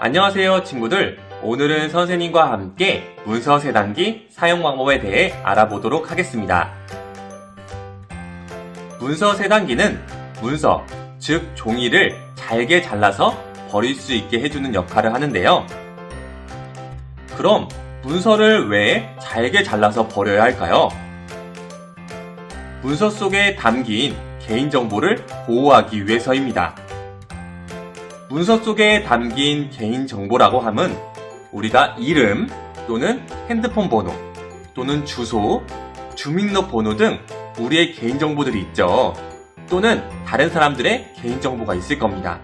안녕하세요 친구들 오늘은 선생님과 함께 문서 세단기 사용 방법에 대해 알아보도록 하겠습니다 문서 세단기는 문서, 즉 종이를 잘게 잘라서 버릴 수 있게 해주는 역할을 하는데요 그럼 문서를 왜 잘게 잘라서 버려야 할까요? 문서 속에 담긴 개인정보를 보호하기 위해서입니다. 문서 속에 담긴 개인정보라고 함은 우리가 이름 또는 핸드폰 번호 또는 주소, 주민등록 번호 등 우리의 개인정보들이 있죠. 또는 다른 사람들의 개인정보가 있을 겁니다.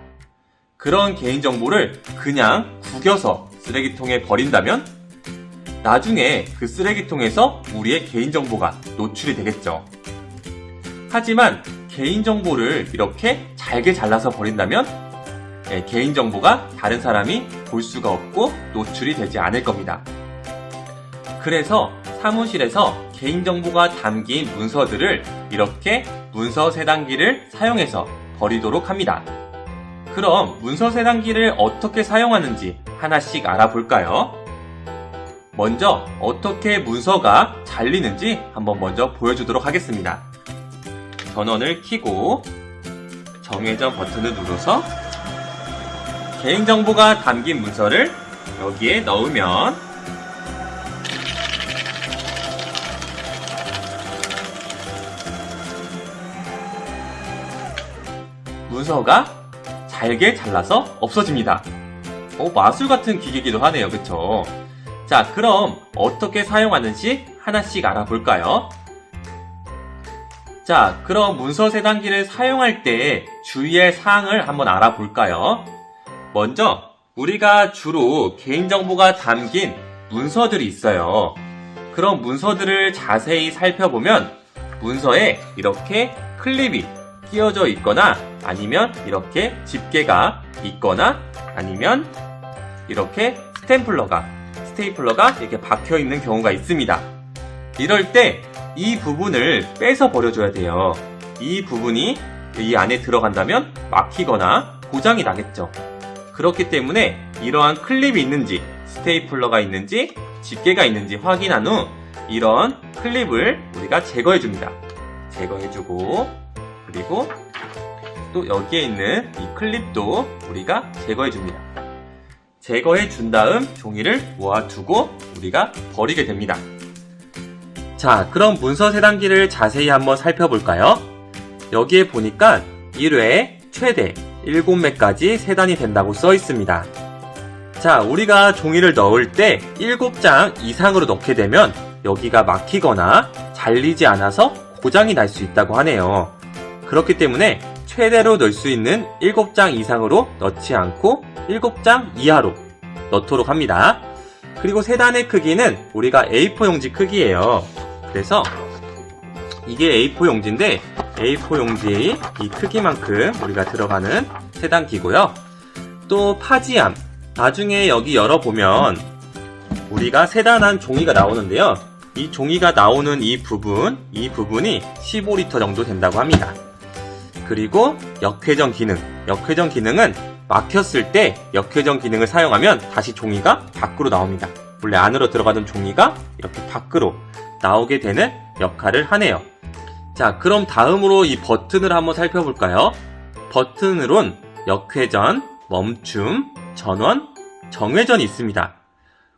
그런 개인정보를 그냥 구겨서 쓰레기통에 버린다면 나중에 그 쓰레기통에서 우리의 개인정보가 노출이 되겠죠. 하지만 개인정보를 이렇게 잘게 잘라서 버린다면 예, 개인정보가 다른 사람이 볼 수가 없고 노출이 되지 않을 겁니다. 그래서 사무실에서 개인정보가 담긴 문서들을 이렇게 문서 세단기를 사용해서 버리도록 합니다. 그럼 문서 세단기를 어떻게 사용하는지 하나씩 알아볼까요? 먼저 어떻게 문서가 잘리는지 한번 먼저 보여주도록 하겠습니다. 전원을 켜고 정회전 버튼을 누르서 개인정보가 담긴 문서를 여기에 넣으면 문서가 잘게 잘라서 없어집니다. 어, 마술 같은 기계기도 하네요. 그쵸? 자, 그럼 어떻게 사용하는지 하나씩 알아볼까요? 자, 그럼 문서 세단기를 사용할 때 주의할 사항을 한번 알아볼까요? 먼저, 우리가 주로 개인정보가 담긴 문서들이 있어요. 그런 문서들을 자세히 살펴보면 문서에 이렇게 클립이 끼워져 있거나 아니면 이렇게 집게가 있거나 아니면 이렇게 스탬플러가 스테이플러가 이렇게 박혀 있는 경우가 있습니다. 이럴 때 이 부분을 빼서 버려줘야 돼요. 이 부분이 이 안에 들어간다면 막히거나 고장이 나겠죠. 그렇기 때문에 이러한 클립이 있는지 스테이플러가 있는지 집게가 있는지 확인한 후 이런 클립을 우리가 제거해 줍니다. 제거해 주고 그리고 또 여기에 있는 이 클립도 우리가 제거해 줍니다. 제거해 준 다음 종이를 모아두고 우리가 버리게 됩니다. 자, 그럼 문서 세단기를 자세히 한번 살펴볼까요? 여기에 보니까 1회 최대 7매까지 세단이 된다고 써 있습니다. 자, 우리가 종이를 넣을 때 7장 이상으로 넣게 되면 여기가 막히거나 잘리지 않아서 고장이 날 수 있다고 하네요. 그렇기 때문에 최대로 넣을 수 있는 7장 이상으로 넣지 않고 7장 이하로 넣도록 합니다. 그리고 세단의 크기는 우리가 A4 용지 크기예요. 그래서 이게 A4 용지인데 A4 용지의 이 크기만큼 우리가 들어가는 세단기고요. 또 파지암 나중에 여기 열어보면 우리가 세단한 종이가 나오는데요. 이 종이가 나오는 이 부분, 이 부분이 15리터 정도 된다고 합니다. 그리고 역회전 기능. 역회전 기능은 막혔을 때 역회전 기능을 사용하면 다시 종이가 밖으로 나옵니다. 원래 안으로 들어가던 종이가 이렇게 밖으로 나오게 되는 역할을 하네요. 자, 그럼 다음으로 이 버튼을 한번 살펴볼까요? 버튼으론 역회전, 멈춤, 전원, 정회전이 있습니다.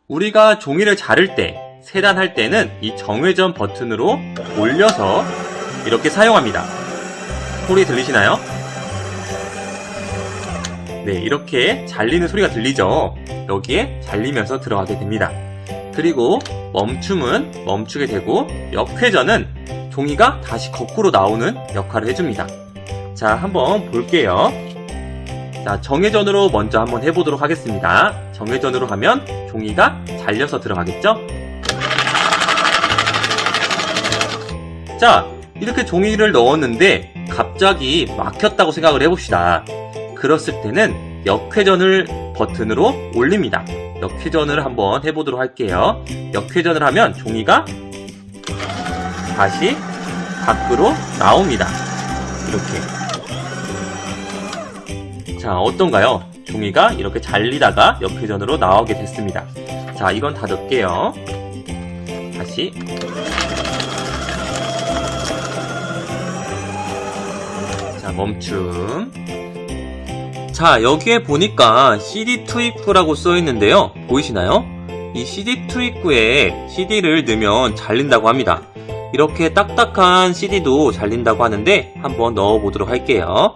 우리가 종이를 자를 때, 세단할 때는 이 정회전 버튼으로 올려서 이렇게 사용합니다. 소리 들리시나요? 네, 이렇게 잘리는 소리가 들리죠? 여기에 잘리면서 들어가게 됩니다. 그리고 멈춤은 멈추게 되고 역회전은 종이가 다시 거꾸로 나오는 역할을 해줍니다. 자, 한번 볼게요. 자, 정회전으로 먼저 한번 해보도록 하겠습니다. 정회전으로 하면 종이가 잘려서 들어가겠죠? 자, 이렇게 종이를 넣었는데 갑자기 막혔다고 생각을 해봅시다. 그랬을 때는 역회전을 버튼으로 올립니다. 역회전을 한번 해보도록 할게요. 역회전을 하면 종이가 다시 밖으로 나옵니다. 이렇게. 자, 어떤가요? 종이가 이렇게 잘리다가 옆회전으로 나오게 됐습니다. 자, 이건 다 넣을게요. 다시. 자, 멈춤. 자, 여기에 보니까 CD 투입구라고 써 있는데요. 보이시나요? 이 CD 투입구에 CD를 넣으면 잘린다고 합니다. 이렇게 딱딱한 CD도 잘린다고 하는데 한번 넣어보도록 할게요.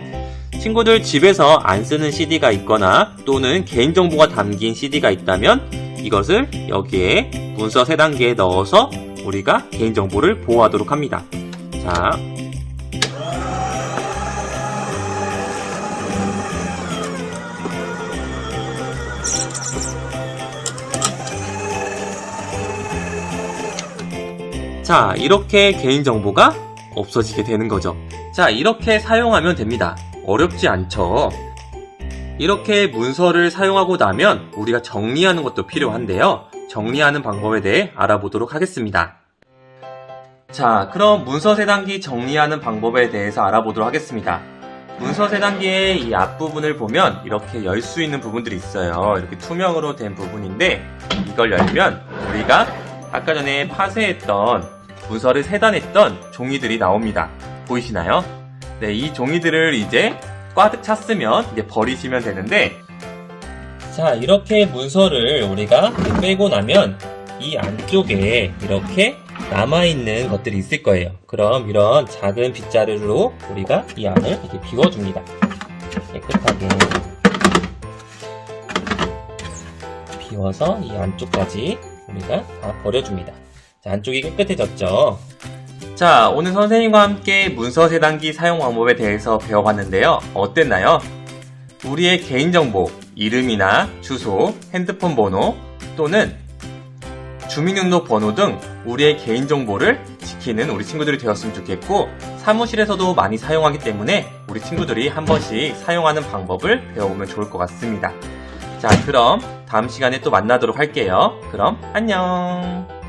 친구들 집에서 안 쓰는 CD가 있거나 또는 개인정보가 담긴 CD가 있다면 이것을 여기에 문서 3단계에 넣어서 우리가 개인정보를 보호하도록 합니다. 자, 자, 이렇게 개인정보가 없어지게 되는 거죠. 자, 이렇게 사용하면 됩니다. 어렵지 않죠? 이렇게 문서를 사용하고 나면 우리가 정리하는 것도 필요한데요. 정리하는 방법에 대해 알아보도록 하겠습니다. 자, 그럼 문서 세단기 정리하는 방법에 대해서 알아보도록 하겠습니다. 문서 세단기의 이 앞부분을 보면 이렇게 열 수 있는 부분들이 있어요. 이렇게 투명으로 된 부분인데 이걸 열면 우리가 아까 전에 파쇄했던 문서를 세단했던 종이들이 나옵니다. 보이시나요? 네, 이 종이들을 이제 꽉 찼으면 이제 버리시면 되는데 자, 이렇게 문서를 우리가 빼고 나면 이 안쪽에 이렇게 남아있는 것들이 있을 거예요. 그럼 이런 작은 빗자루로 우리가 이 안을 이렇게 비워줍니다. 깨끗하게 비워서 이 안쪽까지 우리가 다 버려줍니다. 자, 안쪽이 깨끗해졌죠? 자, 오늘 선생님과 함께 문서 세단기 사용 방법에 대해서 배워봤는데요. 어땠나요? 우리의 개인정보, 이름이나 주소, 핸드폰 번호 또는 주민등록 번호 등 우리의 개인정보를 지키는 우리 친구들이 되었으면 좋겠고 사무실에서도 많이 사용하기 때문에 우리 친구들이 한 번씩 사용하는 방법을 배워보면 좋을 것 같습니다. 자, 그럼 다음 시간에 또 만나도록 할게요. 그럼 안녕!